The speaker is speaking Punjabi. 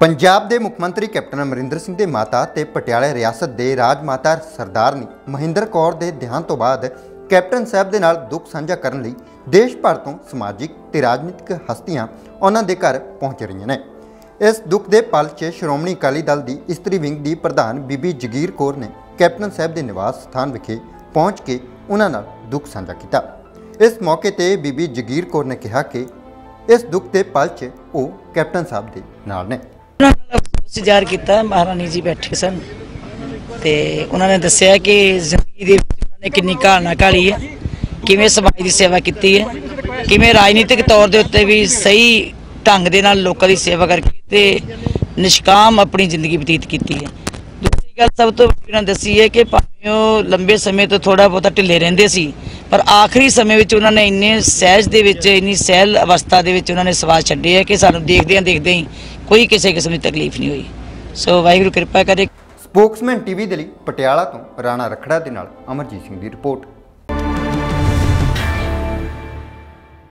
ਪੰਜਾਬ ਦੇ ਮੁੱਖ ਮੰਤਰੀ ਕੈਪਟਨ ਅਮਰਿੰਦਰ ਸਿੰਘ ਦੇ ਮਾਤਾ ਤੇ ਪਟਿਆਲੇ ਰਿਆਸਤ ਦੇ ਰਾਜ ਮਾਤਾ ਸਰਦਾਰਨੀ ਮਹਿੰਦਰ ਕੌਰ ਦੇ ਦੇਹਾਂਤ ਤੋਂ ਬਾਅਦ ਕੈਪਟਨ ਸਾਹਿਬ ਦੇ ਨਾਲ ਦੁੱਖ ਸਾਂਝਾ ਕਰਨ ਲਈ ਦੇਸ਼ ਭਰ ਤੋਂ ਸਮਾਜਿਕ ਤੇ ਰਾਜਨੀਤਿਕ ਹਸਤੀਆਂ ਉਹਨਾਂ ਦੇ ਘਰ ਪਹੁੰਚ ਰਹੀਆਂ ਨੇ। ਇਸ ਦੁੱਖ ਦੇ ਪਲ 'ਚ ਸ਼੍ਰੋਮਣੀ ਅਕਾਲੀ ਦਲ ਦੀ ਇਸਤਰੀ ਵਿੰਗ ਦੀ ਪ੍ਰਧਾਨ ਬੀਬੀ ਜਗੀਰ ਕੌਰ ਨੇ ਕੈਪਟਨ ਸਾਹਿਬ ਦੇ ਨਿਵਾਸ ਸਥਾਨ ਵਿਖੇ ਪਹੁੰਚ ਕੇ ਉਹਨਾਂ ਨਾਲ ਦੁੱਖ ਸਾਂਝਾ ਕੀਤਾ। ਇਸ ਮੌਕੇ ਤੇ ਬੀਬੀ ਜਗੀਰ ਕੌਰ ਨੇ ਕਿਹਾ ਕਿ ਇਸ ਦੁੱਖ ਦੇ ਪਲ 'ਚ ਉਹ ਕੈਪਟਨ ਸਾਹਿਬ ਦੇ ਨਾਲ ਨੇ। ਇੰਤਜ਼ਾਰ ਕੀਤਾ, ਮਹਾਰਾਣੀ ਜੀ ਬੈਠੇ ਸਨ ਤੇ ਉਹਨਾਂ ਨੇ ਦੱਸਿਆ ਕਿ ਜ਼ਿੰਦਗੀ ਦੇ ਵਿੱਚ ਉਹਨਾਂ ਨੇ ਕਿੰਨੀ ਘਾਲਣਾ ਘਾਲੀ ਹੈ, ਕਿਵੇਂ ਸਮਾਜ ਦੀ ਸੇਵਾ ਕੀਤੀ ਹੈ, ਕਿਵੇਂ ਰਾਜਨੀਤਿਕ ਤੌਰ ਦੇ ਉੱਤੇ ਵੀ ਸਹੀ ਢੰਗ ਦੇ ਨਾਲ ਲੋਕਾਂ ਦੀ ਸੇਵਾ ਕਰਕੇ ਤੇ ਨਿਸ਼ਕਾਮ ਆਪਣੀ ਜ਼ਿੰਦਗੀ ਬਤੀਤ ਕੀਤੀ ਹੈ। ਦੂਸਰੀ ਗੱਲ ਸਭ ਤੋਂ ਵੱਡੀ ਉਹਨਾਂ ਦੱਸੀ ਹੈ ਕਿ ਭਾਵੇਂ ਉਹ ਲੰਬੇ ਸਮੇਂ ਤੋਂ ਥੋੜਾ ਬਹੁਤਾ ਢਿੱਲੇ ਰਹਿੰਦੇ ਸੀ, ਪਰ ਆਖਰੀ ਸਮੇਂ ਵਿੱਚ ਉਹਨਾਂ ਨੇ ਇੰਨੇ ਸਹਿਜ ਦੇ ਵਿੱਚ, ਇੰਨੀ ਸਹਿਲ ਅਵਸਥਾ ਦੇ ਵਿੱਚ ਉਹਨਾਂ ਨੇ ਸਵਾਸ ਛੱਡੇ ਹੈ ਕਿ ਸਾਨੂੰ ਦੇਖਦਿਆਂ ਦੇਖਦੇ ਹੀ ਕੋਈ ਕਿਸੇ ਕਿਸਮ ਦੀ ਤਕਲੀਫ ਨਹੀਂ ਹੋਈ। ਸੋ ਵਾਹਿਗੁਰੂ ਕਿਰਪਾ ਕਰੇ। ਸਪੋਕਸਮੈਨ ਟੀਵੀ ਦੇ ਲਈ ਪਟਿਆਲਾ ਤੋਂ ਰਾਣਾ ਰਖੜਾ ਦੇ ਨਾਲ ਅਮਰਜੀਤ ਸਿੰਘ ਦੀ ਰਿਪੋਰਟ।